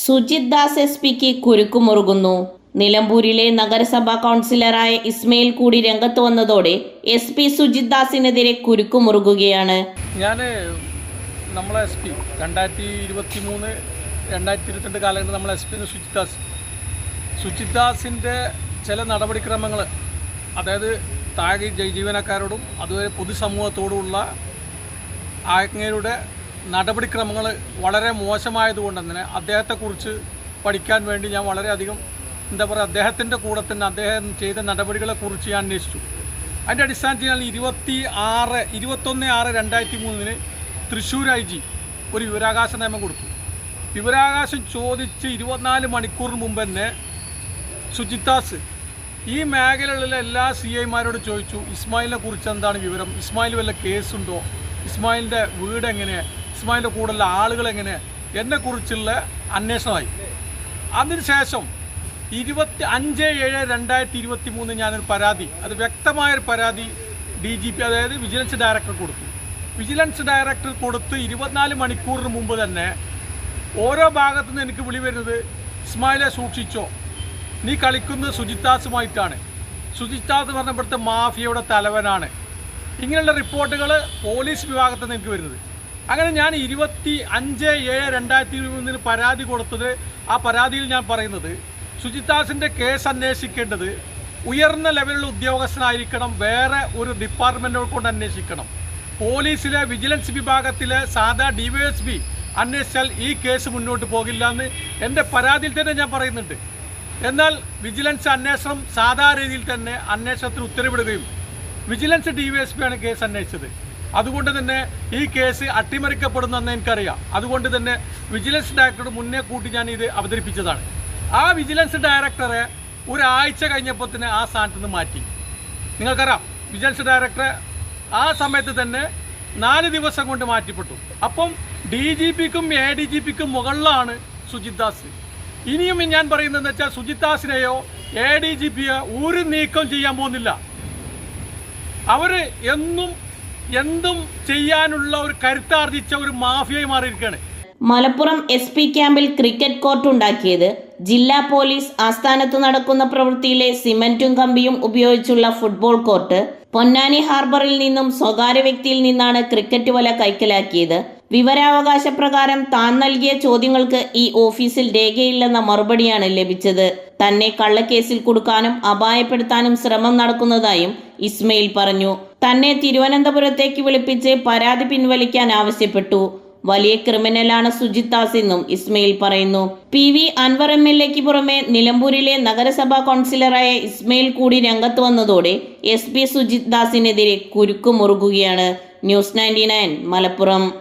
Sujith Das S പിക്ക് കുരുക്കുമുറുകുന്നു. നിലമ്പൂരിലെ നഗരസഭാ കൗൺസിലറായ ഇസ്മയിൽ കൂടി രംഗത്ത് വന്നതോടെ എസ് പി സുജിത് ദാസിനെതിരെ കുരുക്കുമുറുകുകയാണ്. ഞാൻ നമ്മളെ എസ് പി രണ്ടായിരത്തി ഇരുപത്തി മൂന്ന് രണ്ടായിരത്തി ഇരുപത്തിരണ്ട് കാലഘട്ടം നമ്മളെ എസ് പി സുജിത് ദാസ്. സുജിത് ദാസിന്റെ ചില നടപടിക്രമങ്ങൾ അതായത് താഴെ ജീവനക്കാരോടും അതുപോലെ പൊതുസമൂഹത്തോടുമുള്ള അങ്ങയുടെ നടപടിക്രമങ്ങൾ വളരെ മോശമായതുകൊണ്ട് തന്നെ അദ്ദേഹത്തെക്കുറിച്ച് പഠിക്കാൻ വേണ്ടി ഞാൻ വളരെയധികം എന്താ പറയുക അദ്ദേഹത്തിന്റെ കൂടെ തന്നെ അദ്ദേഹം ചെയ്ത നടപടികളെക്കുറിച്ച് ഞാൻ അന്വേഷിച്ചു. അതിന്റെ അടിസ്ഥാനത്തിൽ ഞാൻ ഇരുപത്തി ആറ് ഇരുപത്തൊന്ന് ആറ് രണ്ടായിരത്തി മൂന്നിന് തൃശ്ശൂർ ഐ ജി ഒരു വിവരാകാശ നിയമം കൊടുത്തു. വിവരാകാശം ചോദിച്ച് ഇരുപത്തിനാല് മണിക്കൂറിന് മുമ്പ് തന്നെ സുജിത്താസ് ഈ മേഖലകളിലെ എല്ലാ സി ഐമാരോട് ചോദിച്ചു ഇസ്മായിലിനെ കുറിച്ച് എന്താണ് വിവരം? ഇസ്മായിൽ വല്ല കേസുണ്ടോ? ഇസ്മായിലിന്റെ വീട് എങ്ങനെ ഇസ്മായിലിന്റെ കൂടെയുള്ള ആളുകൾ എങ്ങനെ എന്നെക്കുറിച്ചുള്ള അന്വേഷണമായി. അതിനുശേഷം ഇരുപത്തി അഞ്ച് ഏഴ് രണ്ടായിരത്തി ഇരുപത്തി മൂന്ന് ഞാനൊരു പരാതി അത് വ്യക്തമായൊരു പരാതി ഡി ജി പി അതായത് വിജിലൻസ് ഡയറക്ടർ കൊടുത്തു. വിജിലൻസ് ഡയറക്ടർ കൊടുത്ത് ഇരുപത്തിനാല് മണിക്കൂറിന് മുമ്പ് തന്നെ ഓരോ ഭാഗത്തു നിന്ന് എനിക്ക് വിളി വരുന്നത് ഇസ്മായിലെ സൂക്ഷിച്ചോ? നീ കളിക്കുന്നത് സുജിത്താസുമായിട്ടാണ്. സുജിത്താസ് എന്ന് പറഞ്ഞ മാഫിയയുടെ തലവനാണ്. ഇങ്ങനെയുള്ള റിപ്പോർട്ടുകൾ പോലീസ് വിഭാഗത്തു നിന്ന് എനിക്ക് വരുന്നത്. അങ്ങനെ ഞാൻ ഇരുപത്തി അഞ്ച് ഏഴ് രണ്ടായിരത്തി ഇരുപതിന് പരാതി കൊടുത്തത് ആ പരാതിയിൽ ഞാൻ പറയുന്നത് സുജിത്താസിന്റെ കേസ് അന്വേഷിക്കേണ്ടത് ഉയർന്ന ലെവലിലുള്ള ഉദ്യോഗസ്ഥനായിരിക്കണം വേറെ ഒരു ഡിപ്പാർട്ട്മെന്റുകൾ കൊണ്ട് അന്വേഷിക്കണം. പോലീസിലെ വിജിലൻസ് വിഭാഗത്തിലെ സാധാ ഡി വൈ അന്വേഷിച്ചാൽ ഈ കേസ് മുന്നോട്ട് പോകില്ല എന്ന് എന്റെ പരാതിയിൽ തന്നെ ഞാൻ പറയുന്നുണ്ട്. എന്നാൽ വിജിലൻസ് അന്വേഷണം സാധാ രീതിയിൽ തന്നെ അന്വേഷണത്തിന് ഉത്തരവിടുകയും വിജിലൻസ് ഡി വൈ എസ് ആണ് കേസ് അന്വേഷിച്ചത്. അതുകൊണ്ട് തന്നെ ഈ കേസ് അട്ടിമറിക്കപ്പെടുന്നെന്ന് എനിക്കറിയാം. അതുകൊണ്ട് തന്നെ വിജിലൻസ് ഡയറക്ടർ മുന്നേ കൂട്ടി ഞാൻ ഇത് അവതരിപ്പിച്ചതാണ്. ആ വിജിലൻസ് ഡയറക്ടറെ ഒരാഴ്ച കഴിഞ്ഞപ്പോൾ തന്നെ ആ സ്ഥാനത്ത് നിന്ന് മാറ്റി. നിങ്ങൾക്കറിയാം വിജിലൻസ് ഡയറക്ടറെ ആ സമയത്ത് തന്നെ നാല് ദിവസം കൊണ്ട് മാറ്റിപ്പെട്ടു. അപ്പം ഡി ജി പിക്കും എ ഡി ജി പിക്കും മുകളിലാണ് സുജിത് ദാസ്. ഇനിയും ഞാൻ പറയുന്നതെന്ന് വെച്ചാൽ സുജിത് ദാസിനെയോ എ ഡി ജി പിയോ ഒരു നീക്കം ചെയ്യാൻ പോകുന്നില്ല. അവർ എന്നും എന്തും ചെയ്യാനുള്ള ഒരു കരുത്താർജിച്ച ഒരു മാഫിയായി മാറിയിരിക്കുകയാണ്. മലപ്പുറം എസ് പി ക്യാമ്പിൽ ക്രിക്കറ്റ് കോർട്ട് ഉണ്ടാക്കിയത് ജില്ലാ പോലീസ് ആസ്ഥാനത്ത് നടക്കുന്ന പ്രവൃത്തിയിലെ സിമന്റും കമ്പിയും ഉപയോഗിച്ചുള്ള ഫുട്ബോൾ കോർട്ട് പൊന്നാനി ഹാർബറിൽ നിന്നും സ്വകാര്യ വ്യക്തിയിൽ നിന്നാണ് ക്രിക്കറ്റ് വല കൈക്കലാക്കിയത്. വിവരാവകാശ പ്രകാരം താൻ നൽകിയ ചോദ്യങ്ങൾക്ക് ഈ ഓഫീസിൽ രേഖയില്ലെന്ന മറുപടിയാണ് ലഭിച്ചത്. തന്നെ കള്ളക്കേസിൽ കൊടുക്കാനും അപായപ്പെടുത്താനും ശ്രമം നടക്കുന്നതായും ഇസ്മയിൽ പറഞ്ഞു. തന്നെ തിരുവനന്തപുരത്തേക്ക് വിളിപ്പിച്ച് പരാതി പിൻവലിക്കാൻ ആവശ്യപ്പെട്ടു. വലിയ ക്രിമിനലാണ് സുജിത് ദാസെന്നും ഇസ്മയിൽ പറയുന്നു. P V Anwar M L എക്ക് പുറമെ നിലമ്പൂരിലെ നഗരസഭാ കൗൺസിലറായ ഇസ്മയിൽ കൂടി രംഗത്ത് വന്നതോടെ എസ് പി സുജിത് ദാസിനെതിരെ കുരുക്കു മുറുകുകയാണ്. News ninety Malappuram.